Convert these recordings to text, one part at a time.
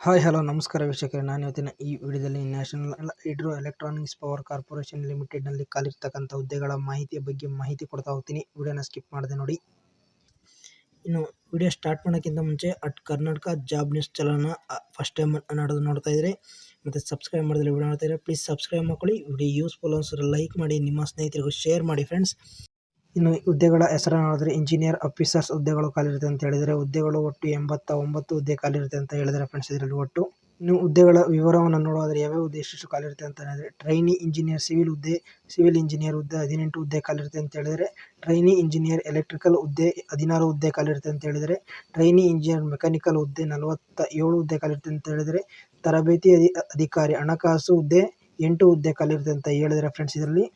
Hi, hello, ನಮಸ್ಕಾರ ವೀಕ್ಷಕರೇ. ನಾನು ಇವತ್ತಿನ ಈ ವಿಡಿಯೋದಲ್ಲಿ national hydro electronics power corporation ಲಿಮಿಟೆಡ್ನಲ್ಲಿ ಕಾಲಿರ್ತಕ್ಕಂಥ ಹುದ್ದೆಗಳ ಮಾಹಿತಿಯ ಬಗ್ಗೆ ಮಾಹಿತಿ ಕೊಡ್ತಾ ಹೋಗ್ತೀನಿ. ವಿಡಿಯೋನ ಸ್ಕಿಪ್ ಮಾಡಿದೆ ನೋಡಿ. ಇನ್ನು ವಿಡಿಯೋ ಸ್ಟಾರ್ಟ್ ಮಾಡೋಕ್ಕಿಂತ ಮುಂಚೆ ಅಟ್ ಕರ್ನಾಟಕ ಜಾಬ್ ನ್ಯೂಸ್ ಚಾನಲ್ನ ಫಸ್ಟ್ ಟೈಮ್ ನೋಡೋದು ನೋಡ್ತಾ ಇದ್ದರೆ ಮತ್ತು ಸಬ್ಸ್ಕ್ರೈಬ್ ಮಾಡಿದ್ರೆ ವಿಡಿಯೋ ನೋಡ್ತಾ ಇದ್ದರೆ ಪ್ಲೀಸ್ ಸಬ್ಸ್ಕ್ರೈಬ್ ಮಾಡ್ಕೊಳ್ಳಿ. ವಿಡಿಯೋ ಯೂಸ್ಫುಲ್ ಅನ್ಸಿದ್ರೆ ಲೈಕ್ ಮಾಡಿ, ನಿಮ್ಮ ಸ್ನೇಹಿತರಿಗೂ ಶೇರ್ ಮಾಡಿ ಫ್ರೆಂಡ್ಸ್ ಇನ್ನು ಹುದ್ದೆಗಳ ಹೆಸರನ್ನು ನೋಡಿದ್ರೆ ಇಂಜಿನಿಯರ್ ಆಫೀಸರ್ಸ್ ಹುದ್ದೆಗಳು ಖಾಲಿರುತ್ತೆ ಅಂತ ಹೇಳಿದರೆ ಹುದ್ದೆಗಳು ಒಟ್ಟು ಎಂಬತ್ತ ಒಂಬತ್ತು ಹುದ್ದೆ ಖಾಲಿರುತ್ತೆ ಅಂತ ಹೇಳಿದರೆ ಫ್ರೆಂಡ್ಸ್ ಇದರಲ್ಲಿ ಒಟ್ಟು. ಇನ್ನು ಹುದ್ದೆಗಳ ವಿವರವನ್ನು ನೋಡೋದಾದ್ರೆ ಯಾವ್ಯಾವ ಹುದ್ದೆ ಎಷ್ಟು ಖಾಲಿರುತ್ತೆ ಅಂತ ಹೇಳಿದ್ರೆ ಟ್ರೈನಿ ಇಂಜಿನಿಯರ್ ಸಿವಿಲ್ ಹುದ್ದೆ ಸಿವಿಲ್ ಇಂಜಿನಿಯರ್ ಹುದ್ದೆ ಹದಿನೆಂಟು ಹುದ್ದೆ ಖಾಲಿರುತ್ತೆ ಅಂತ ಹೇಳಿದರೆ ಟ್ರೈನಿ ಇಂಜಿನಿಯರ್ ಎಲೆಕ್ಟ್ರಿಕಲ್ ಹುದ್ದೆ ಹದಿನಾರು ಹುದ್ದೆ ಖಾಲಿರುತ್ತೆ ಅಂತ ಹೇಳಿದರೆ ಟ್ರೈನಿ ಇಂಜಿನಿಯರ್ ಮೆಕ್ಯಾನಿಕಲ್ ಹುದ್ದೆ ನಲವತ್ತ ಏಳು ಹುದ್ದೆ ಖಾಲಿರುತ್ತೆ ಅಂತ ಹೇಳಿದರೆ ತರಬೇತಿ ಅಧಿ, ಅಧಿಕಾರಿ ಹಣಕಾಸು ಹುದ್ದೆ ಎಂಟು ಹುದ್ದೆ ಖಾಲಿರುತ್ತೆ ಅಂತ ಹೇಳಿದರೆ ಫ್ರೆಂಡ್ಸ್ ಇದರಲ್ಲಿ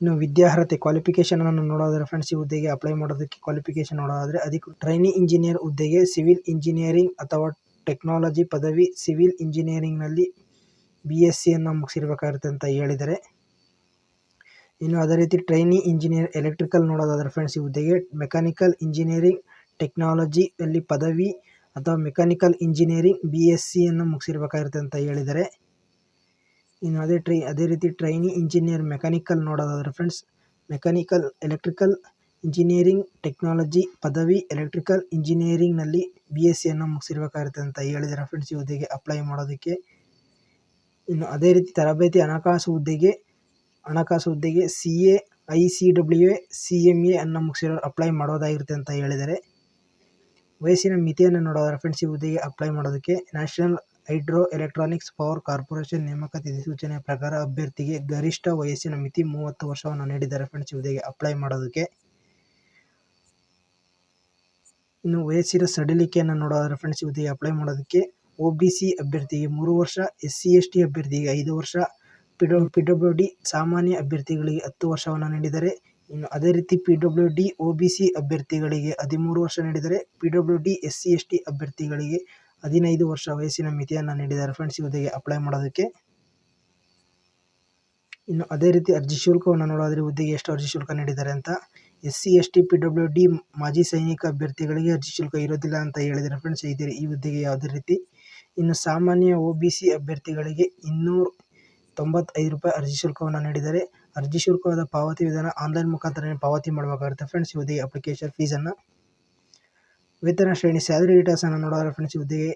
ಇನ್ನು ವಿದ್ಯಾರ್ಹತೆ ಕ್ವಾಲಿಫಿಕೇಶನ್ ಅನ್ನು ನೋಡೋದಾದ್ರೆ ಫ್ರೆಂಡ್ಸ್ ಈ ಹುದ್ದೆಗೆ ಅಪ್ಲೈ ಮಾಡೋದಕ್ಕೆ ಕ್ವಾಲಿಫಿಕೇಷನ್ ನೋಡೋದಾದ್ರೆ ಅದಕ್ಕೆ ಟ್ರೈನಿ ಇಂಜಿನಿಯರ್ ಹುದ್ದೆಗೆ ಸಿವಿಲ್ ಇಂಜಿನಿಯರಿಂಗ್ ಅಥವಾ ಟೆಕ್ನಾಲಜಿ ಪದವಿ ಸಿವಿಲ್ ಇಂಜಿನಿಯರಿಂಗ್ನಲ್ಲಿ ಬಿ ಎಸ್ ಸಿಯನ್ನು ಮುಗಿಸಿರ್ಬೇಕಾಗಿರುತ್ತೆ ಅಂತ ಹೇಳಿದರೆ ಇನ್ನು ಅದೇ ರೀತಿ ಟ್ರೈನಿ ಇಂಜಿನಿಯರ್ ಎಲೆಕ್ಟ್ರಿಕಲ್ ನೋಡೋದಾದ್ರೆ ಫ್ರೆಂಡ್ಸ್ ಈ ಹುದ್ದೆಗೆ ಮೆಕ್ಯಾನಿಕಲ್ ಇಂಜಿನಿಯರಿಂಗ್ ಟೆಕ್ನಾಲಜಿಯಲ್ಲಿ ಪದವಿ ಅಥವಾ ಮೆಕ್ಯಾನಿಕಲ್ ಇಂಜಿನಿಯರಿಂಗ್ ಬಿ ಎಸ್ ಸಿಯನ್ನು ಮುಗಿಸಿರ್ಬೇಕಾಗಿರುತ್ತೆ ಅಂತ ಹೇಳಿದರೆ ಇನ್ನು ಅದೇ ಟ್ರೈ, ಅದೇ ರೀತಿ ಟ್ರೈನಿ ಇಂಜಿನಿಯರ್ ಮೆಕ್ಯಾನಿಕಲ್ ನೋಡೋದಾದ್ರೆ friends mechanical electrical engineering technology ಪದವಿ ಎಲೆಕ್ಟ್ರಿಕಲ್ ಇಂಜಿನಿಯರಿಂಗ್ನಲ್ಲಿ ಬಿ ಎಸ್ ಸಿಯನ್ನು ಮುಗಿಸಿರ್ಬೇಕಾಗಿರುತ್ತೆ ಅಂತ ಹೇಳಿದ್ದಾರೆ ಫ್ರೆಂಡ್ಸ್ ಈ ಹುದ್ದೆಗೆ ಅಪ್ಲೈ ಮಾಡೋದಕ್ಕೆ. ಇನ್ನು ಅದೇ ರೀತಿ ತರಬೇತಿ ಹಣಕಾಸು ಹುದ್ದೆಗೆ ಹಣಕಾಸು ಹುದ್ದೆಗೆ C A I C W A C M A ಅನ್ನು ಮುಗಿಸಿರೋ ಅಪ್ಲೈ ಮಾಡೋದಾಗಿರುತ್ತೆ ಅಂತ ಹೇಳಿದ್ದಾರೆ ವಯಸ್ಸಿನ ಮಿತಿಯನ್ನು ನೋಡೋದಾದ್ರೆ ಫ್ರೆಂಡ್ಸ್ ಈ ಹುದ್ದೆಗೆ ಅಪ್ಲೈ ಮಾಡೋದಕ್ಕೆ national hydro electronics power corporation ನೇಮಕಾತಿ ಅಧಿಸೂಚನೆಯ ಪ್ರಕಾರ ಅಭ್ಯರ್ಥಿಗೆ ಗರಿಷ್ಠ ವಯಸ್ಸಿನ ಮಿತಿ ಮೂವತ್ತು ವರ್ಷವನ್ನು ನೀಡಿದರೆ ಫ್ರೆಂಡ್ಸ್. ಹುದ್ದೆಗೆ ಅಪ್ಲೈ ಮಾಡೋದಕ್ಕೆ. ಇನ್ನು ವಯಸ್ಸಿನ ಸಡಿಲಿಕೆಯನ್ನು ನೋಡೋದಾದ್ರೆ ಫ್ರೆಂಡ್ಸ್ ಹುದ್ದೆಗೆ ಅಪ್ಲೈ ಮಾಡೋದಕ್ಕೆ ಒ ಬಿ ಸಿ ಅಭ್ಯರ್ಥಿಗೆ ಮೂರು ವರ್ಷ ಎಸ್ ಸಿ ಎಸ್ ಟಿ ಅಭ್ಯರ್ಥಿಗೆ ಐದು ವರ್ಷ P W P W D ಸಾಮಾನ್ಯ ಅಭ್ಯರ್ಥಿಗಳಿಗೆ ಹತ್ತು ವರ್ಷವನ್ನು ನೀಡಿದರೆ ಇನ್ನು ಅದೇ ರೀತಿ P W D O B C ಅಭ್ಯರ್ಥಿಗಳಿಗೆ ಹದಿಮೂರು ವರ್ಷ ನೀಡಿದರೆ P W D S C S T ಅಭ್ಯರ್ಥಿಗಳಿಗೆ ಹದಿನೈದು ವರ್ಷ ವಯಸ್ಸಿನ ಮಿತಿಯನ್ನು ನೀಡಿದ್ದಾರೆ. ಫ್ರೆಂಡ್ಸ್ ಇವತ್ತಿಗೆ ಅಪ್ಲೈ ಮಾಡೋದಕ್ಕೆ ಇನ್ನು ಅದೇ ರೀತಿ ಅರ್ಜಿ ಶುಲ್ಕವನ್ನು ನೋಡೋದ್ರೆ ಹುದ್ದೆಗೆ ಎಷ್ಟು ಅರ್ಜಿ ಶುಲ್ಕ ನೀಡಿದ್ದಾರೆ ಅಂತ. S C, S T, P, W, D, ಮಾಜಿ ಸೈನಿಕ ಅಭ್ಯರ್ಥಿಗಳಿಗೆ ಅರ್ಜಿ ಶುಲ್ಕ ಇರೋದಿಲ್ಲ ಅಂತ ಹೇಳಿದರೆ ಫ್ರೆಂಡ್ಸ್ ಇದ್ದೀರಿ ಈ ಹುದ್ದೆಗೆ ಯಾವುದೇ ರೀತಿ ಇನ್ನು ಸಾಮಾನ್ಯ ಒ ಬಿ ಸಿ ಅಭ್ಯರ್ಥಿಗಳಿಗೆ ಇನ್ನೂರ ತೊಂಬತ್ತೈದು ರೂಪಾಯಿ ಅರ್ಜಿ ಶುಲ್ಕವನ್ನು ನೀಡಿದರೆ ಅರ್ಜಿ ಶುಲ್ಕವಾದ ಪಾವತಿ ವಿಧಾನ ಆನ್ಲೈನ್ ಮುಖಾಂತರ ಪಾವತಿ ಮಾಡಬೇಕಾಗುತ್ತೆ. ಫ್ರೆಂಡ್ಸ್ ಇವತ್ತಿಗೆ ಅಪ್ಲಿಕೇಶನ್ ಫೀಸನ್ನು ವೇತನ ಶ್ರೇಣಿ ಸ್ಯಾಲರಿ ಡೀಟೇಲ್ಸನ್ನು ನೋಡೋದಾದ್ರೆ ಫ್ರೆಂಡ್ಸ್ ಹುದ್ದೆಗೆ.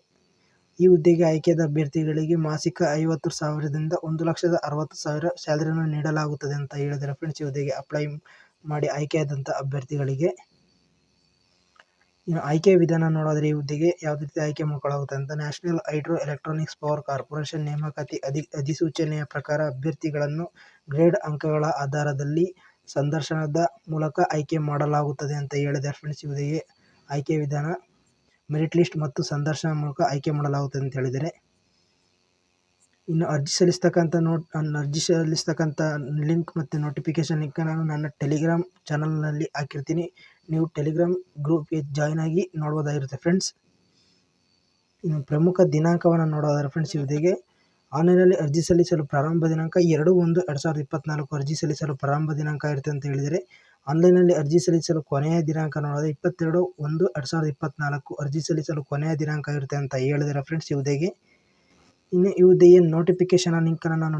ಈ ಹುದ್ದೆಗೆ ಆಯ್ಕೆಯಾದ ಅಭ್ಯರ್ಥಿಗಳಿಗೆ ಮಾಸಿಕ ಐವತ್ತು ಸಾವಿರದಿಂದ ಒಂದು ಲಕ್ಷದ ಅರವತ್ತು ಸಾವಿರ ಸ್ಯಾಲರಿಯನ್ನು ನೀಡಲಾಗುತ್ತದೆ ಅಂತ ಹೇಳಿದರೆ ಫ್ರೆಂಡ್ಸ್ ಈ ಹುದ್ದೆಗೆ ಅಪ್ಲೈ ಮಾಡಿ ಆಯ್ಕೆಯಾದಂಥ ಅಭ್ಯರ್ಥಿಗಳಿಗೆ. ಇನ್ನು ಆಯ್ಕೆ ವಿಧಾನ ನೋಡೋದ್ರೆ ಈ ಹುದ್ದೆಗೆ ಯಾವ ರೀತಿ ಆಯ್ಕೆ ಮಾಡ್ಕೊಳ್ಳಾಗುತ್ತೆ ಅಂತ national hydro electronics power corporation ನೇಮಕಾತಿ ಅಧಿ, ಅಧಿಸೂಚನೆಯ ಪ್ರಕಾರ ಅಭ್ಯರ್ಥಿಗಳನ್ನು ಗ್ರೇಡ್ ಅಂಕಗಳ ಆಧಾರದಲ್ಲಿ ಸಂದರ್ಶನದ ಮೂಲಕ ಆಯ್ಕೆ ಮಾಡಲಾಗುತ್ತದೆ ಅಂತ ಹೇಳಿದೆ ಫ್ರೆಂಡ್ಸ್ ಹುದ್ದೆಗೆ. ಆಯ್ಕೆ ವಿಧಾನ ಮೆರಿಟ್ ಲಿಸ್ಟ್ ಮತ್ತು ಸಂದರ್ಶನ ಮೂಲಕ ಆಯ್ಕೆ ಮಾಡಲಾಗುತ್ತದೆ ಅಂತ ಹೇಳಿದರೆ ಇನ್ನು ಅರ್ಜಿ ಸಲ್ಲಿಸ್ತಕ್ಕಂಥ ನೋಟ್ ಅರ್ಜಿ ಸಲ್ಲಿಸ್ತಕ್ಕಂಥ ಲಿಂಕ್ ಮತ್ತು ನೋಟಿಫಿಕೇಷನ್ ಲಿಂಕ್ ನಾನು ನನ್ನ ಟೆಲಿಗ್ರಾಮ್ ಚಾನಲ್ನಲ್ಲಿ ಹಾಕಿರ್ತೀನಿ. ನೀವು ಟೆಲಿಗ್ರಾಮ್ ಗ್ರೂಪ್ಗೆ ಜಾಯ್ನ್ ಆಗಿ ನೋಡ್ಬೋದಾಗಿರುತ್ತೆ ಫ್ರೆಂಡ್ಸ್ ಇನ್ನು ಪ್ರಮುಖ ದಿನಾಂಕವನ್ನು ನೋಡೋದಾದ್ರೆ ಫ್ರೆಂಡ್ಸ್ ಹುದ್ದೆಗೆ ಆನ್ಲೈನಲ್ಲಿ ಅರ್ಜಿ ಸಲ್ಲಿಸಲು ಪ್ರಾರಂಭ ದಿನಾಂಕ ಎರಡು ಒಂದು ಎರಡು ಸಾವಿರದ ಇಪ್ಪತ್ತ್ನಾಲ್ಕು ಅರ್ಜಿ ಸಲ್ಲಿಸಲು ಪ್ರಾರಂಭ ದಿನಾಂಕ ಇರುತ್ತೆ ಅಂತ ಹೇಳಿದರೆ ಆನ್ಲೈನಲ್ಲಿ ಅರ್ಜಿ ಸಲ್ಲಿಸಲು ಕೊನೆಯ ದಿನಾಂಕ ನೋಡೋದು ಇಪ್ಪತ್ತೆರಡು ಒಂದು ಎರಡು ಸಾವಿರದ ಇಪ್ಪತ್ತ್ನಾಲ್ಕು ಅರ್ಜಿ ಸಲ್ಲಿಸಲು ಕೊನೆಯ ದಿನಾಂಕ ಇರುತ್ತೆ ಅಂತ ಹೇಳಿದರೆ ಫ್ರೆಂಡ್ಸ್ ಈ ಇನ್ನು ಈ ಹುದ್ದೆಯ ನೋಟಿಫಿಕೇಷನ್ ಲಿಂಕನ್ನು ನಾನು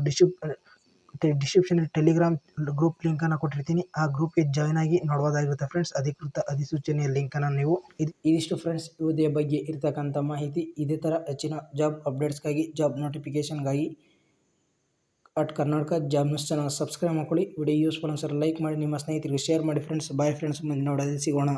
ಡಿಸ್ಕ್ರಿಪ್ ಡಿಸ್ಕ್ರಿಪ್ಷನಲ್ಲಿ ಟೆಲಿಗ್ರಾಮ್ ಗ್ರೂಪ್ ಲಿಂಕನ್ನು ಕೊಟ್ಟಿರ್ತೀನಿ. ಆ ಗ್ರೂಪ್ಗೆ ಜಾಯ್ನ್ ಆಗಿ ನೋಡ್ಬೋದಾಗಿರುತ್ತೆ ಫ್ರೆಂಡ್ಸ್ ಅಧಿಕೃತ ಅಧಿಸೂಚನೆಯ ಲಿಂಕನ್ನು ನೀವು ಇದು, ಇದಿಷ್ಟು ಫ್ರೆಂಡ್ಸ್ ಇವುದೇ ಬಗ್ಗೆ ಇರತಕ್ಕಂಥ ಮಾಹಿತಿ. ಇದೇ ಥರ ಹೆಚ್ಚಿನ ಜಾಬ್ ಅಪ್ಡೇಟ್ಸ್ಗಾಗಿ job ನೋಟಿಫಿಕೇಷನ್ಗಾಗಿ at Karnataka job news channel subscribe ಮಾಡ್ಕೊಳ್ಳಿ. ವಿಡಿಯೋ ಯೂಸ್ಫುಲ್ ಅನ್ಸರ್ ಲೈಕ್ ಮಾಡಿ. ನಿಮ್ಮ ಸ್ನೇಹಿತರಿಗೆ ಶೇರ್ ಮಾಡಿ ಫ್ರೆಂಡ್ಸ್ ಬಾಯ್ ಫ್ರೆಂಡ್ಸ್ ಮುಂದೆ ನೋಡೋದೇ ಸಿಗೋಣ.